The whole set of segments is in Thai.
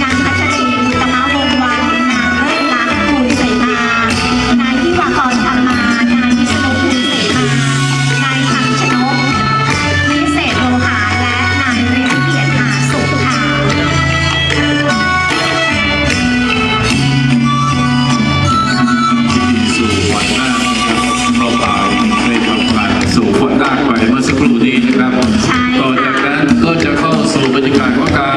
นางพัชรินกมาวงวันางเลิศลักษปูเสมานายที่วากรธรรมานายวิษณุภูเสมานายพังชนกวิเศษโลหะและนายฤทธิเกียรหาสุขค่สู่ฝนนานะคเราเปล่ได้ทำกาสู่ฝนนาคไปเมื่สักครู่นี้นะครับใช่ต่อค่ะจากนั้นก็จะเข้าสู่บรรยากาศของการ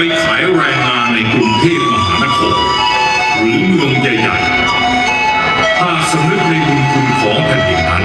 ไปขายแรงงานในกรุงเทพมหานครหรือเมืองใหญ่ๆหาสำนึกในบุญคุณของแผ่นดินนั้น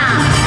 แ